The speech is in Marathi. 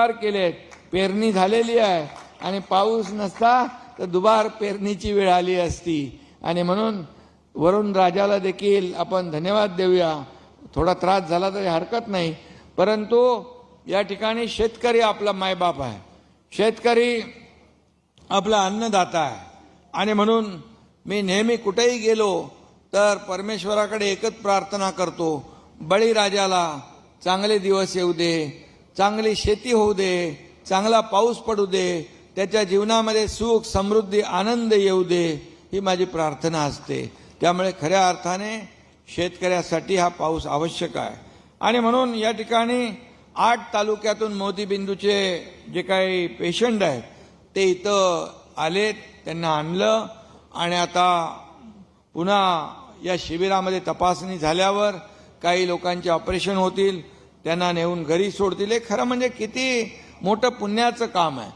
दुबार केलेत पेरणी झालेली आहे. आणि पाऊस नसता तर दुबार पेरणीची वेळ आली असती. आणि म्हणून वरुण राजाला देखील आपण धन्यवाद देऊया. थोडा त्रास झाला तरी हरकत नाही. परंतु या ठिकाणी शेतकरी आपला मायबाप आहे. शेतकरी आपला अन्नदाता आहे. आणि म्हणून मी नेहमी कुठेही गेलो तर परमेश्वराकडे एकच प्रार्थना करतो. बळीराजाला चांगले दिवस येऊ दे. चांगली शेती होऊ दे चांगला पाऊस पडू दे त्याच्या जीवनामध्ये सुख समृद्धी आनंद येऊ दे ही माझी प्रार्थना असते. त्यामुळे खऱ्या अर्थाने शेतकऱ्यासाठी हा पाऊस आवश्यक आहे. आणि म्हणून या ठिकाणी आठ तालुक्यातून मोतीबिंदूचे जे काही पेशंट आहेत ते इथं आलेत त्यांना आणलं. आणि आता पुन्हा या शिबिरामध्ये तपासणी झाल्यावर काही लोकांचे ऑपरेशन होतील. त्यांना नेऊन घरी सोडतील. हे खरं म्हणजे किती मोठं पुण्याचं काम आहे.